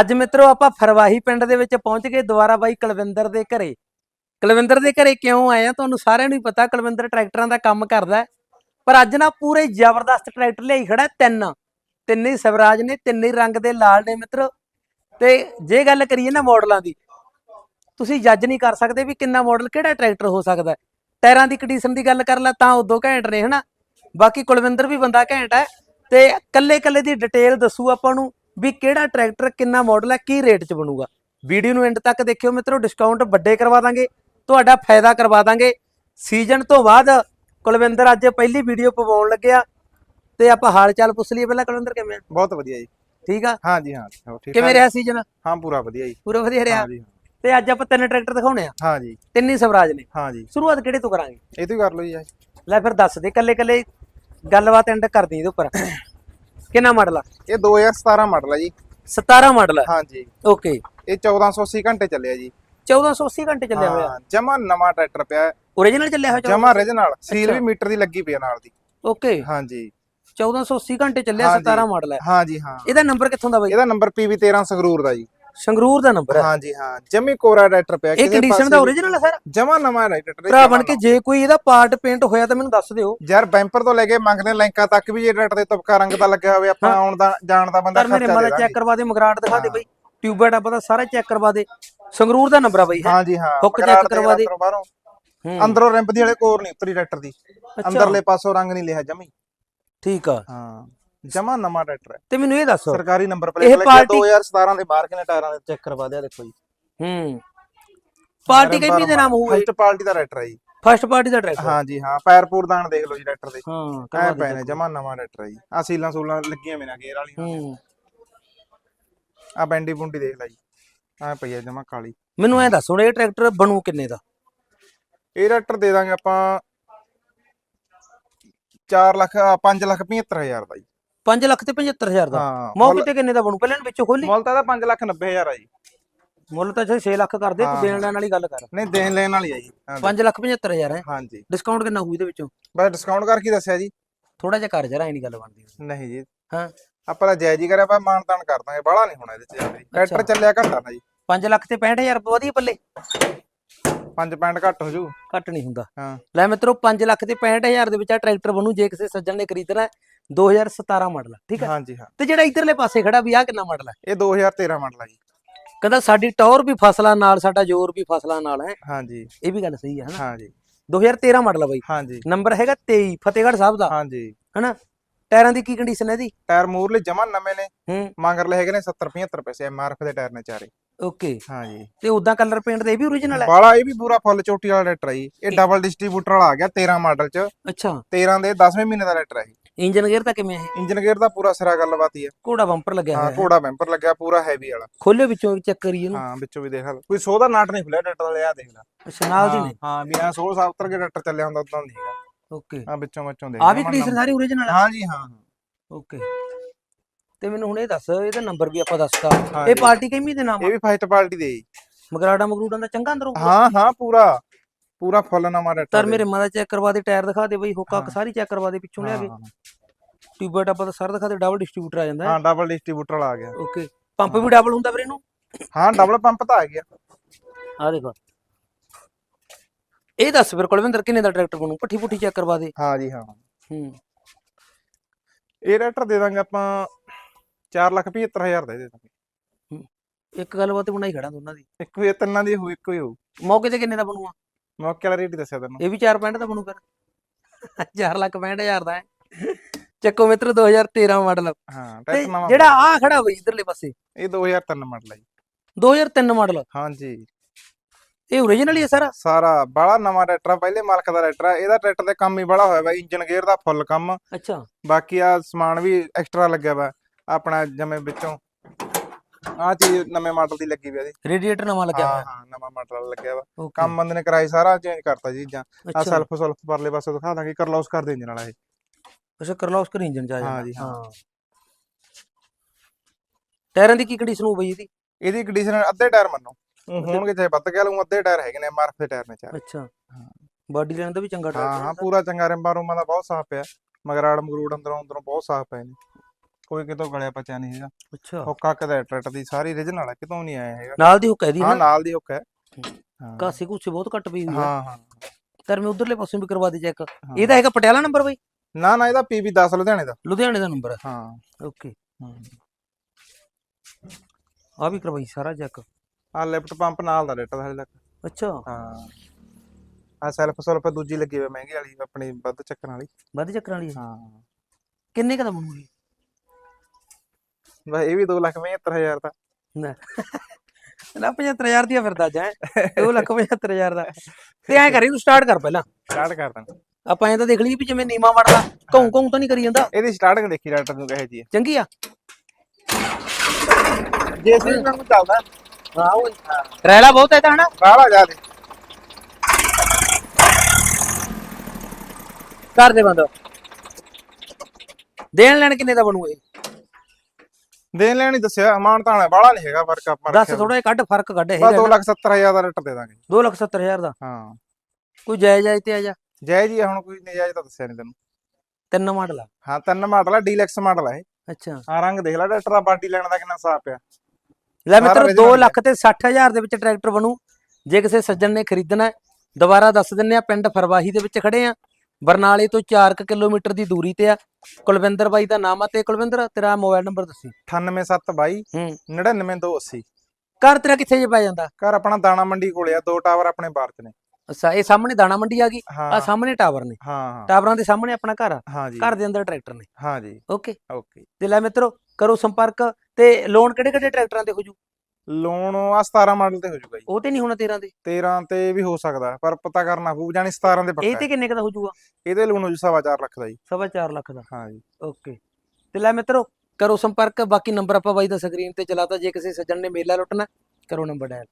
ਅੱਜ ਮਿੱਤਰੋ ਆਪਾਂ ਫਰਵਾਹੀ ਪਿੰਡ ਦੇ ਵਿੱਚ ਪਹੁੰਚ ਗਏ ਦੁਬਾਰਾ ਬਾਈ ਕੁਲਵਿੰਦਰ ਦੇ ਘਰੇ। ਕੁਲਵਿੰਦਰ ਦੇ ਘਰੇ ਕਿਉਂ ਆਏ ਆ? ਤੁਹਾਨੂੰ ਸਾਰਿਆਂ ਨੂੰ ਹੀ ਪਤਾ ਕੁਲਵਿੰਦਰ ਟਰੈਕਟਰਾਂ ਦਾ ਕੰਮ ਕਰਦਾ ਪਰ ਅੱਜ ਨਾ ਪੂਰੇ ਜ਼ਬਰਦਸਤ ਟਰੈਕਟਰ ਲਿਆਈ ਖੜਾ ਹੈ, ਤਿੰਨ। ਤਿੰਨੇ ਹੀ ਸਵਰਾਜ ਨੇ ਤਿੰਨੇ ਹੀ ਰੰਗ ਦੇ ਲਾਲ ਨੇ ਮਿੱਤਰੋ। ਤੇ ਜੇ ਗੱਲ ਕਰੀਏ ਨਾ ਮਾਡਲਾਂ ਦੀ ਤੁਸੀਂ ਜੱਜ ਨਹੀਂ ਕਰ ਸਕਦੇ ਵੀ ਕਿੰਨਾ ਮਾਡਲ ਕਿਹੜਾ ਟਰੈਕਟਰ ਹੋ ਸਕਦਾ ਟਾਇਰਾਂ ਦੀ ਕੰਡੀਸ਼ਨ ਦੀ ਗੱਲ ਕਰ ਲੈ ਤਾਂ ਉਦੋਂ ਘੈਂਟ ਨੇ ਹਨਾ? ਬਾਕੀ ਕੁਲਵਿੰਦਰ ਵੀ ਬੰਦਾ ਘੈਂਟ ਹੈ। ਤੇ ਕੱਲੇ ਕੱਲੇ ਦੀ ਡਿਟੇਲ ਦੱਸੂ ਆਪਾਂ ਨੂੰ। ਵੀ ਕਿਹੜਾ ਟਰੈਕਟਰ ਕਿੰਨਾ ਮਾਡਲ ਹੈ ਕੀ ਰੇਟ 'ਚ ਬਣੂਗਾ। ਵੀਡੀਓ ਨੂੰ ਐਂਡ ਤੱਕ ਦੇਖਿਓ ਮਿੱਤਰੋ ਡਿਸਕਾਊਂਟ ਵੱਡੇ ਕਰਵਾ ਦਾਂਗੇ ਤੁਹਾਡਾ ਫਾਇਦਾ ਕਰਵਾ ਦਾਂਗੇ। ਸੀਜ਼ਨ ਤੋਂ ਬਾਅਦ ਕੁਲਵਿੰਦਰ ਅੱਜ ਪਹਿਲੀ ਵੀਡੀਓ ਪਵਾਉਣ ਲੱਗਿਆ ਤੇ ਆਪਾਂ ਹਾਲ ਚਾਲ ਪੁੱਛ ਲਈਏ ਪਹਿਲਾਂ ਕੁਲਵਿੰਦਰ ਕਿਵੇਂ ਆ? ਬਹੁਤ ਵਧੀਆ ਜੀ। ਠੀਕ ਆ? ਹਾਂ ਜੀ ਹਾਂ ਹੋਰ ਠੀਕ ਕਿਵੇਂ? ਰਿਹਾ ਸੀਜ਼ਨ ਹਾਂ ਪੂਰਾ ਵਧੀਆ ਜੀ। ਪੂਰਾ ਵਧੀਆ ਰਿਹਾ? ਹਾਂ ਜੀ ਤੇ ਅੱਜ ਆਪਾਂ ਤਿੰਨ ਟਰੈਕਟਰ ਦਿਖਾਉਣੇ ਆ। ਹਾਂ ਜੀ। ਤਿੰਨ ਹੀ ਸਵਰਾਜ ਨੇ। ਹਾਂ ਜੀ। ਸ਼ੁਰੂਆਤ ਕਿਹੜੇ ਤੋਂ ਕਰਾਂਗੇ? ਇਹ ਤੋਂ ਹੀ ਕਰ ਲਓ ਜੀ। ਅੱਜ। ਲੈ ਫਿਰ ਦੱਸ ਦੇ ਕੱਲੇ ਕੱਲੇ ਗੱਲਬਾਤ ਐਂਡ ਕਰਦੀ ਇਹਦੇ ਉੱਪਰ। ਕਿੰਨਾ ਮਾਡਲ ਆ? ਇਹ 2017 ਮਾਡਲ ਹੈ ਜੀ। 17 ਮਾਡਲ ਆ? ਹਾਂ ਜੀ ਓਕੇ ਇਹ 1480 ਘੰਟੇ ਚੱਲਿਆ ਜੀ। 1480 ਘੰਟੇ ਚੱਲਿਆ ਹੋਇਆ? ਜਮਾ ਨਵਾਂ ਟਰੈਕਟਰ ਪਿਆ। ਓਰੀਜਨਲ ਚੱਲਿਆ ਹੋਇਆ ਜਮਾ ਰੀਜਨਲ ਸੀਲ ਵੀ। ਮੀਟਰ ਦੀ ਲੱਗੀ ਪਈ ਆ ਨਾਲ ਦੀ। ਓਕੇ ਹਾਂ ਜੀ 1480 ਘੰਟੇ ਚੱਲਿਆ ਹਾਂ ਜੀ। 17 ਮਾਡਲ ਹੈ ਹਾਂ ਜੀ ਹਾਂ। ਇਹਦਾ ਨੰਬਰ ਕਿੱਥੋਂ ਦਾ ਬਾਈ? ਇਹਦਾ ਨੰਬਰ PV13 ਸੰਗਰੂਰ ਦਾ ਜੀ। ਸੰਗਰੂਰ ਦਾ ਨੰਬਰ ਹੈ। ਹਾਂ ਜੀ ਹਾਂ। ਜਮੀ ਕੋਰਾ ਟਰੈਕਟਰ ਪਿਆ ਇਹ ਕੰਡੀਸ਼ਨ ਦਾ ਓਰੀਜਨਲ ਹੈ ਸਰ? ਜਮਾ ਨਵਾਂ ਟਰੈਕਟਰ ਭਰਾ ਬਣ ਕੇ ਜੇ ਕੋਈ ਇਹਦਾ ਪਾਰਟ ਪੇਂਟ ਹੋਇਆ ਤਾਂ ਮੈਨੂੰ ਦੱਸ ਦਿਓ। ਯਾਰ ਬੈਂਪਰ ਤੋਂ ਲੈ ਕੇ ਮੰਗਦੇ ਲੈਂਕਾਂ ਤੱਕ ਵੀ ਜੇ ਟਰੈਕਟਰ ਦੇ ਤੁਪਕਾ ਰੰਗ ਦਾ ਲੱਗਿਆ ਹੋਵੇ ਆਪਾਂ। ਆਉਣ ਦਾ ਜਾਣ ਦਾ ਬੰਦਾ ਪਰ ਮੇਰੇ ਖਰਚਾ ਮਾਲਾ ਚੈੱਕ ਕਰਵਾ ਦੇ ਮਗਰਾਟ ਦਿਖਾ ਦੇ। ਬਾਈ। ਟਿਊਬਰ ਡੱਬਾ ਦਾ ਸਾਰਾ ਚੈੱਕ ਕਰਵਾ ਦੇ। ਸੰਗਰੂਰ ਦਾ ਨੰਬਰ ਆ ਬਾਈ ਹੈ। ਹਾਂ ਜੀ ਹਾਂ। ਹੁੱਕ check ਕਰਵਾ ਦੇ। ਅੰਦਰੋਂ ਰਿੰਪ ਦੀ ਵਾਲੇ ਕੋਰ ਨਹੀਂ ਉਤਰੀ ਟਰੈਕਟਰ ਦੀ। ਅੰਦਰਲੇ ਪਾਸੋਂ ਰੰਗ ਨਹੀਂ ਲਿਆ ਜਮੀ। ਠੀਕ ਆ। ਹਾਂ। ਜਮਾ ਨਵਾਂ ਟਰੈਕਟਰ ਹੈ। ਤੇ ਮੈਨੂੰ ਇਹ ਦੱਸ ਸਰਕਾਰੀ ਨੰਬਰ ਪਲੇਟ ਲੱਗਿਆ ਪਾਰਟੀ- 2017 ਦੇ ਬਾਹਰ ਕਿਨੇ ਟਾਇਰਾਂ ਦੇ ਚੈੱਕ ਕਰਵਾ ਦਿਆ ਦੇਖੋ ਜੀ। ਹੂੰ। ਪਾਰਟੀ ਕਿੰਨੀ ਦੇ ਨਾਮ ਹੋਊਗਾ? ਫਸਟ ਪਾਰਟੀ ਦਾ ਟਰੈਕਟਰ ਹੈ ਜੀ। ਫਸਟ ਪਾਰਟੀ ਦਾ ਟਰੈਕਟਰ? ਹਾਂ ਜੀ ਹਾਂ ਪੈਰਪੂਰ ਦਾਣ ਦੇਖ ਲਓ ਜੀ ਟਰੈਕਟਰ ਦੇ। ਹਾਂ ਕਰਵਾ ਪੈ ਨੇ ਜਮਾ ਨਵਾਂ ਟਰੈਕਟਰ ਹੈ ਜੀ। ਆ ਸੀਲਾਂ ਸੂਲਾਂ ਲੱਗੀਆਂ ਮੇਰਾ ਗੇਅਰ ਵਾਲੀਆਂ। ਹੂੰ। ਆ ਬੈਂਡੀ ਬੁੰਡੀ ਦੇਖ ਲੈ ਜੀ। ਐ ਪਈ ਆ ਜਮਾ ਕਾਲੀ। ਮੈਨੂੰ ਐ ਦੱਸ ਹੁਣ ਇਹ ਟਰੈਕਟਰ ਬਣੂ ਕਿੰਨੇ ਦਾ? ਇਹ ਟਰੈਕਟਰ ਦੇ ਦਾਂਗੇ ਆਪਾਂ 4 ਲੱਖ 5 ਲੱਖ 75 ਹਜ਼ਾਰ ਦਾ ਜੀ। 5 ਲੱਖ ਤੇ 75000 ਦਾ। ਹਾਂ ਮੌਕੇ ਤੇ ਕਿੰਨੇ ਦਾ ਬਣੂ? ਪਹਿਲਾਂ ਇਹਨੂੰ ਵਿੱਚੋਂ ਖੋਲੀ ਮੁੱਲ ਤਾਂ ਇਹਦਾ 5 ਲੱਖ 90 ਹਜ਼ਾਰ ਆ ਜੀ। ਮੁੱਲ ਤਾਂ ਜੇ 6 ਲੱਖ ਕਰਦੇ ਤੂੰ ਹਾਂ। ਦੇਣ ਲੈਣ ਵਾਲੀ ਗੱਲ ਕਰ। ਨਹੀਂ ਦੇਣ ਲੈਣ ਵਾਲੀ ਆ ਜੀ ਹਾਂ। 5 ਲੱਖ 75000 ਹੈ। ਹਾਂਜੀ। ਡਿਸਕਾਊਂਟ ਕਿੰਨਾ ਹੋਊ ਇਹਦੇ ਵਿੱਚੋਂ? ਬਸ ਡਿਸਕਾਊਂਟ ਕਰਕੇ ਹੀ ਦੱਸਿਆ ਜੀ? ਥੋੜਾ ਜਿਹਾ ਕਰ ਜਰਾ ਐ ਨਹੀਂ ਗੱਲ ਬਣਦੀ। ਨਹੀਂ ਜੀ। ਹਾਂ। ਆਪਾਂ ਤਾਂ ਜਾਇਜ਼ ਹੀ ਕਰਿਆ ਆਪਾਂ ਮਾਨਤਾਨ ਕਰ ਦਾਂਗੇ ਬਾਹਲਾ ਨਹੀਂ ਹੋਣਾ ਇਹਦੇ ਚ ਯਾਰ ਜੀ। ਟਰੈਕਟਰ ਚੱਲਿਆ ਘੱਟਾ ਨਾ ਜੀ। 5 ਲੱਖ ਤੇ 65000 ਰੁਪਏ ਵਧੀਆ ਪੱਲੇ। 5 ਪੈਂਟ ਘੱਟ ਹੋ ਜੂ। ਘੱਟ ਨਹੀਂ ਹੁੰਦਾ। ਹਾਂ। ਲੈ ਮਿੱਤਰੋ 5 ਲੱਖ ਤੇ 65000 ਦੇ ਵਿੱਚ ਆ ਟਰੈਕਟਰ ਬਣੂ ਜੇ ਕਿਸੇ ਸੱਜਣ ਨੇ ਖਰੀਦਣਾ ਹੈ 2017 ਮਾਡਲ ਠੀਕ ਹੈ ਹਾਂਜੀ ਹਾਂ। ਤੇ ਜਿਹੜਾ ਇਧਰਲੇ ਪਾਸੇ ਖੜਾ ਵੀ ਆ ਕਿੰਨਾ ਮਾਡਲ ਹੈ ਇਹ 2013 ਮਾਡਲ ਆ ਜੀ। ਕਹਿੰਦਾ ਸਾਡੀ ਟੌਰ ਵੀ ਫਸਲਾਂ ਨਾਲ ਸਾਡਾ ਜ਼ੋਰ ਵੀ ਫਸਲਾਂ ਨਾਲ ਹੈ। ਹਾਂਜੀ। ਇਹ ਵੀ ਗੱਲ ਸਹੀ ਹੈ ਹਨਾ? ਹਾਂਜੀ। 2013 ਮਾਡਲ ਆ ਬਾਈ। ਹਾਂਜੀ। ਨੰਬਰ ਹੈਗਾ 23 ਫਤਿਹਗੜ੍ਹ ਸਾਹਿਬ ਦਾ। ਹਾਂਜੀ। ਹਨਾ? ਟਾਇਰਾਂ ਦੀ ਕੀ ਕੰਡੀਸ਼ਨ ਹੈ ਇਹਦੀ? ਟਾਇਰ ਮੂਰਲੇ ਜਮਾ ਨਵੇਂ ਨੇ। ਹੂੰ। ਮੰਗਰ ਹੈਗੇ ਨੇ 70 75 ਪੈਸੇ ਐਮਆਰਐਫ ਦੇ ਟਾਇਰ ਨੇ ਚਾਰੇ। ਓਕੇ। ਹਾਂਜੀ। ਤੇ ਉਦਾਂ ਕਲਰ ਪੇਂਟ ਦਾ ਇਹ ਵੀ ਓਰੀਜਨਲ ਹੈ ਬਾਲਾ ਇਹ ਵੀ ਪੂਰਾ ਫੁੱਲ ਚੋਟੀ ਵਾਲਾ ਆ ਜੀ। ਇਹ ਡਬਲ ਡਿਸਟ੍ਰੀਬਿਊਟਰ ਵਾਲਾ ਆ ਗਿਆ 13 ਮਾਡਲ ਚ। ਅੱਛਾ। 13 ਦੇ 10ਵੇਂ ਮਹੀਨੇ ਦਾ ਟਰੈਕਟਰ ਹੈ ਇੰਜਨ ਗੇਅਰ ਤਾਂ ਕਿਵੇਂ ਹੈ ਇੰਜਨ ਗੇਅਰ ਦਾ ਪੂਰਾ ਸਿਰਾ ਗੱਲਬਾਤ ਹੀ ਆ। ਘੋੜਾ ਬੰਪਰ ਲੱਗਿਆ ਹਾਂ ਹੋਇਆ ਹੈ। ਘੋੜਾ ਬੈਂਪਰ ਲੱਗਿਆ ਪੂਰਾ ਹੈਵੀ ਵਾਲਾ। ਖੋਲਿਓ ਵਿੱਚੋਂ ਚੈੱਕ ਕਰੀਏ ਇਹਨੂੰ। ਹਾਂ ਵਿੱਚੋਂ ਵੀ ਦੇਖ ਲੈ। ਕੋਈ ਦਾ ਨਾਟ ਨਹੀਂ ਖੁੱਲਿਆ ਟਰੈਕਟਰ ਵਾਲੇ ਆ ਦੇਖ ਲੈ। ਅੱਛਾ ਨਾਲ ਦੀ ਹਾਂ, ਨੇ? ਹਾਂ ਵੀ ਆ 16 70 ਕੇ ਟਰੈਕਟਰ ਚੱਲਿਆ ਹੁੰਦਾ ਉਦਾਂ ਨਹੀਂ ਹੈਗਾ ਓਕੇ। ਆ ਵਿੱਚੋਂ ਵਿੱਚੋਂ ਦੇਖ ਆ ਵੀ ਕੰਡੀਸ਼ਨ ਸਾਰੀ ਓਰੀਜਨਲ ਹੈ ਹਾਂ ਜੀ ਹਾਂ। ਓਕੇ। ਤੇ ਮੈਨੂੰ ਹੁਣ ਇਹ ਦੱਸ ਇਹਦਾ ਨੰਬਰ ਵੀ ਆਪਾਂ ਦੱਸਤਾ। ਹਾਂ ਇਹ ਜੀ। ਪਾਰਟੀ ਕਿੰਨੀ ਦੇ ਨਾਮ ਇਹ ਵੀ ਫਸਟ ਪਾਰਟੀ ਦੇ ਜੀ। ਮਗਰਾੜਾ ਮਗਰੂਡਾਂ ਦਾ ਚੰਗਾ ਅੰਦਰੋਂ? ਹਾਂ ਹਾਂ ਪੂਰਾ। ਪੂਰਾ ਫੁੱਲ ਨਵਾਂ ਟਰੈਕਟਰ ਤਰ ਮੇਰੇ ਮਾਦਾ ਚੈੱਕ ਕਰਵਾ ਦੇ ਟਾਇਰ ਦਿਖਾ ਦੇ ਬਈ ਹੁੱਕਾ ਹਾਂ। ਸਾਰੀ ਚੈੱਕ ਕਰਵਾ ਦੇ ਪਿੱਛੋਂ ਲਿਆ ਕੇ। ਹਾਂ, ਟਿਊਬਰ ਡੱਬਾ ਦਾ ਸਾਰਾ ਦਿਖਾ ਦੇ ਡਬਲ ਡਿਸਟ੍ਰੀਬਿਊਟਰ ਆ ਜਾਂਦਾ ਹੈ। ਹਾਂ ਡਬਲ ਡਿਸਟ੍ਰੀਬਿਊਟਰ ਵਾਲਾ ਆ ਗਿਆ। ਓਕੇ ਪੰਪ ਵੀ ਡਬਲ ਹੁੰਦਾ ਵੀਰੇ ਇਹਨੂੰ? ਹਾਂ ਡਬਲ ਪੰਪ ਤਾਂ ਆ ਗਿਆ। ਆ ਦੇਖੋ। ਇਹ ਦੱਸ ਫਿਰ ਕੁਲਵਿੰਦਰ ਕਿੰਨੇ ਦਾ ਟਰੈਕਟਰ ਬਣੂ? ਪੱਠੀ ਪੁੱਠੀ ਚੈੱਕ ਕਰਵਾ ਦੇ। ਹਾਂ ਜੀ ਹਾਂ। ਹੂੰ। ਇਹ ਟਰੈਕਟਰ ਦੇ ਦਾਂਗੇ ਆਪਾਂ 475000 ਦਾ ਦੇ ਦਾਂਗੇ। ਇੱਕ ਗੱਲਬਾਤ ਬਣਾਈ ਖੜਾ ਦੋਨਾਂ ਦੀ। ਇੱਕ ਵੀ ਇਹ ਤਿੰਨਾਂ ਦੀ ਹੋਊ ਇੱਕੋ ਹੀ ਹੋਊ। ਮੌਕੇ ਤੇ ਕਿੰਨੇ ਦਾ ਬਣੂਆ ਮੌਕੇ ਵਾਲਾ ਰੇਟ ਹੀ ਦੱਸਿਆ ਤੈਨੂੰ। ਇਹ ਵੀ 4.65 ਦਾ ਬਣੂ ਫਿਰ। 4 ਲੱਖ 65000 ਦਾ ਹੈ। ਚੱਕੋ ਮਿੱਤਰ 2013 ਮਾਡਲ ਹਾਂ ਤੇ ਨਵਾਂ ਜਿਹੜਾ ਆ ਖੜਾ ਬਈ ਇਧਰਲੇ ਪਾਸੇ। ਇਹ 2003 ਮਾਡਲ ਹੈ ਜੀ। 2003 ਮਾਡਲ ਹਾਂਜੀ। ਇਹ ਓਰੀਜਨਲ ਹੀ ਹੈ ਸਾਰਾ। ਸਾਰਾ ਬੜਾ ਨਵਾਂ ਟਰੈਕਟਰ ਆ ਪਹਿਲੇ ਮਾਲਕ ਦਾ ਟਰੈਕਟਰ ਆ। ਇਹਦਾ ਟਰੈਕਟਰ ਦੇ ਕੰਮ ਹੀ ਬੜਾ ਹੋਇਆ ਵਾ ਇੰਜਨ ਗੇਅਰ ਦਾ ਫੁੱਲ ਕੰਮ। ਅੱਛਾ। ਬਾਕੀ ਆ ਸਮਾਨ ਵੀ ਐਕਸਟਰਾ ਲੱਗਿਆ ਵਾ ਆਪਣਾ ਜਿਵੇਂ ਵਿੱਚੋਂ ਆ ਚੀਜ਼ ਨਵੇਂ ਮਾਡਲ ਦੀ ਲੱਗੀ ਵੀ ਆ ਇਹਦੀ। ਰੇਡੀਏਟਰ ਨਵਾਂ ਲੱਗਿਆ ਹਾਂ ਹੋਇਆ। ਹਾਂ ਨਵਾਂ ਮਾਡਲ ਲੱਗਿਆ ਵਾ। ਓਕੇ ਕੰਮ ਬੰਦੇ ਨੇ ਕਰਾਈ ਸਾਰਾ ਚੇਂਜ ਕਰਤਾ ਜੀ ਚੀਜ਼ਾਂ। ਆ ਅੱਛਾ। ਸੈਲਫ ਸੈਲਫ ਪਰਲੇ ਪਾਸੇ ਦਿਖਾ ਦਾਂਗੇ ਕਰਲੌਸ ਕਰ ਦੇ ਇੰਜਨ ਵਾਲਾ ਇਹ। ਅੱਛਾ ਕਰਲੌਸਕਰ ਇੰਜਨ ਚ ਆ ਹਾਂ ਜਾਂਦਾ। ਜੀ, ਹਾਂ। ਟਾਇਰਾਂ ਦੀ ਕੀ ਕੰਡੀਸ਼ਨ ਹੋ ਬਈ ਇਹਦੀ? ਇਹਦੀ ਕੰਡੀਸ਼ਨ ਅੱਧੇ ਟਾਇਰ ਮੰਨੋ। ਊਂ ਹੋਣਗੇ ਚਾਹੇ ਵੱਧ ਗਿਆ ਲਊ ਅੱਧੇ ਟਾਇਰ ਹੈਗੇ ਨੇ ਐਮਆਰਐਫ ਦੇ ਟਾਇਰ ਨੇ ਚਾਰ ਅੱਛਾ। ਹਾਂ। ਬਾਡੀ ਲਾਈਨ ਦਾ ਵੀ ਚੰਗਾ ਹਾਂ ਟਰੈਕਟਰ ਹਾਂ ਪੂਰਾ ਚੰਗਾ ਰਿੰਬਾਂ ਰੂਮਾਂ ਦਾ ਬਹੁਤ ਸਾਫ਼ ਪਿਆ। ਮਗਰਾੜ ਮਗਰੂੜ ਅੰਦਰੋਂ ਅੰਦਰੋਂ ਬਹੁਤ ਸਾਫ਼ ਪਏ ਨੇ। ਕੋਈ ਕਿਤੋਂ ਗਲਿਆ ਪਚਿਆ ਨਹੀਂ ਹੈਗਾ। ਅੱਛਾ। ਹੁੱਕਾ ਕਦੇ ਟਰੈਕਟਰ ਦੀ ਸਾਰੀ origignal ਹੈ ਕਿਤੋਂ ਨਹੀਂ ਆਇਆ ਹੈਗਾ। ਨਾਲ ਦੀ ਹੁੱਕ ਇਹਦੀ ਹਾਂ ਨਾਲ ਦੀ ਹੁੱਕ ਹੈ। ਹਾਂ। ਕਾਸੇ ਕੁਛ ਬਹੁਤ ਘੱਟ ਪਈ ਹੋਈ ਹੈ ਹਾਂ ਹਾਂ। ਤਰ ਮੈਂ ਉਧਰਲੇ ਪਾਸੋਂ ਵੀ ਕਰਵਾ ਦੇ ਚੈੱਕ। ਇਹਦਾ ਹੈਗਾ ਪਟਿਆਲਾ ਨੰਬਰ ਬਾਈ? ਨਾ ਨਾ ਇਹਦਾ ਪੀਬੀ 10 ਲੁਧਿਆਣੇ ਦਾ। ਲੁਧਿਆਣੇ ਦਾ ਨੰਬਰ ਹੈ ਹਾਂ। ਓਕੇ। ਹੂੰ। ਆ ਵੀ ਕਰਵਾਈ ਸਾਰਾ ਚੈੱਕ। ਆ ਲਿਫਟ ਪੰਪ ਨਾਲ ਦਾ ਰੇਟਾ ਹਲੇ ਤੱਕ। ਅੱਛਾ। ਹਾਂ। ਆ ਸੈਲਫ ਸਲਫ ਦੂਜੀ ਲੱਗੀ ਹੋਈ ਮਹਿੰਗੀ ਵਾਲੀ ਆਪਣੀ ਵੱਧ ਚੱਕਣ ਵਾਲੀ। ਵੱਧ ਚੱਕਰਾਂ ਵਾਲੀ ਹੈ। ਕਿੰਨੇ ਕਦਾ ਬਣੂਗੀ ਬਸ ਇਹ ਵੀ 2 ਲੱਖ 75000 ਦਾ। ਨਾ। ਨਾ 75000 ਦੀ ਫਿਰਦਾ ਜਾ 2 ਲੱਖ 75000 ਦਾ। ਤੇ ਐ ਕਰੀ ਤੂੰ ਸਟਾਰਟ ਕਰ ਪਹਿਲਾਂ। ਸਟਾਰਟ ਕਰ ਦਾਂ ਆਪਾਂ ਐਂ ਤਾਂ ਦੇਖ ਲਈ ਵੀ ਜਿਵੇਂ ਨੀਮਾ ਵੜਦਾ ਘੌਂ ਘੌਂ ਤਾਂ ਨਹੀਂ ਕਰੀ ਜਾਂਦਾ। ਇਹਦੀ ਸਟਾਰਟਿੰਗ ਦੇਖੀ ਰੇਟਰ ਨੂੰ ਕਹੇ ਜੀ। ਚੰਗੀ ਆ। ਜੇ ਸੀ ਨੂੰ ਚੱਲਦਾ। ਹਾਂ ਓਏ ਰੈਲਾ ਬਹੁਤ ਹੈ ਤਾਂ ਹਨਾ। ਬਾਹਲਾ ਜਾ ਦੇ ਕਰ ਦੇ ਬੰਦ। ਦੇਣ ਲੈਣ ਕਿੰਨੇ ਦਾ ਬਣੂ ਇਹ? ਦੇਣ ਲੈਣੀ ਦੱਸਿਆ ਅਮਾਨ ਤਾਂ ਬਾਹਲਾ ਨਹੀਂ ਹੈਗਾ ਫ਼ਰਕ ਆਪਾਂ ਦੱਸ ਥੋੜਾ ਜਿਹਾ ਕੱਢ ਫ਼ਰਕ ਕੱਢ ਇਹ ਬਸ 2 ਲੱਖ 70000 ਦਾ ਰੇਟ ਦੇ ਦਾਂਗੇ 2 ਲੱਖ 70000 ਦਾ। ਹਾਂ। ਕੋਈ ਜਾਇਜ਼ ਜਾਇਜ਼ ਤੇ ਆ ਜਾ। ਜੈ ਜੀ ਹੁਣ ਕੋਈ ਨਜਾਇਜ਼ ਤਾਂ ਦੱਸਿਆ ਨਹੀਂ ਤੈਨੂੰ। ਤਿੰਨ ਮਾਡਲ ਆ। ਹਾਂ ਤਿੰਨ ਮਾਡਲ ਆ ਡੀਲੈਕਸ ਮਾਡਲ ਆ ਇਹ। ਅੱਛਾ। ਆ ਰੰਗ ਦੇਖ ਲੈ ਟਰੈਕਟਰ ਦਾ ਬਾਡੀ ਲੈਣ ਦਾ ਕਿੰਨਾ ਸਾਫ਼ ਪਿਆ। ਲੈ ਮਿੱਤਰ original 2 ਹੀ ਲੱਖ ਤੇ 60000 ਦੇ ਵਿੱਚ ਟਰੈਕਟਰ ਬਣੂ। ਜੇ ਕਿਸੇ ਸੱਜਣ ਨੇ ਖਰੀਦਣਾ ਹੈ, ਦੁਬਾਰਾ ਦੱਸ ਦਿੰਨੇ ਆ ਪਿੰਡ ਫਰਵਾਹੀ ਦੇ ਵਿੱਚ ਖੜੇ ਆ ਬਰਨਾਲੇ ਤੋਂ 4 ਕਿਲੋਮੀਟਰ ਦੀ ਦੂਰੀ ਤੇ ਆ। ਕੁਲਵਿੰਦਰ ਬਾਈ ਦਾ ਨਾਮ ਆ ਤੇ ਕੁਲਵਿੰਦਰ ਤੇਰਾ ਮੋਬਾਈਲ ਨੰਬਰ ਦੱਸੀ। 98722 ਹੂੰ। 99280 ਘਰ ਤੇਰਾ ਕਿੱਥੇ ਜੇ ਪੈ ਜਾਂਦਾ? ਘਰ ਆਪਣਾ ਦਾਣਾ ਮੰਡੀ ਕੋਲੇ ਆ ਦੋ ਟਾਵਰ ਆਪਣੇ ਬਾਹਰ ਚ ਨੇ। ਅੱਛਾ ਇਹ ਸਾਹਮਣੇ ਦਾਣਾ ਮੰਡੀ ਆ ਗਈ? ਆ ਸਾਹਮਣੇ ਟਾਵਰ ਨੇ। ਹਾਂ ਹਾਂ। ਟਾਵਰਾਂ ਦੇ ਸਾਹਮਣੇ ਆਪਣਾ ਘਰ ਆ? ਘਰ ਦੇ ਅੰਦਰ ਟਰੈਕਟਰ ਨੇ। ਹਾਂ ਜੀ। ਓਕੇ। ਓਕੇ। ਤੇ ਲੈ ਮਿੱਤਰੋ ਕਰੋ ਸੰਪਰਕ ਤੇ ਲੋਨ ਕਿਹੜੇ ਕਿਹੜੇ ਟਰੈਕਟਰਾਂ ਤੇ ਹੋ ਜੂ? ਲੋਨ ਆ 17 ਮਾਡਲ ਤੇ ਹੋ ਜਾਊਗਾ ਜੀ। ਉਹ ਤੇ ਨਹੀਂ ਹੋਣਾ 13 ਦੇ? 13 ਤੇ ਵੀ ਹੋ ਸਕਦਾ ਪਰ ਪਤਾ ਕਰਨਾ ਪਊ ਜਾਨੀ 17 ਦੇ ਇਹ ਪੱਕਾ ਤੇ ਹੈ। ਕਿੰਨੇ ਕੁ ਦਾ ਹੋ ਜੂਗਾ ਇਹਦੇ ਲੋਨ ਹੋ ਜੂ ਸਵਾ ਚਾਰ ਲੱਖ ਦਾ ਜੀ। ਸਵਾ ਚਾਰ ਲੱਖ ਦਾ। ਹਾਂ ਜੀ। ਓਕੇ। ਤੇ ਲੈ ਮਿੱਤਰੋ ਕਰੋ ਸੰਪਰਕ ਬਾਕੀ ਨੰਬਰ ਆਪਾਂ ਬਾਈ ਦਾ ਸਕਰੀਨ ਤੇ ਚਲਾਤਾ ਜੇ ਕਿਸੇ ਸੱਜਣ ਨੇ ਮੇਲਾ ਲੁੱਟਣਾ ਕਰੋ ਨੰਬਰ ਡਾਇਲ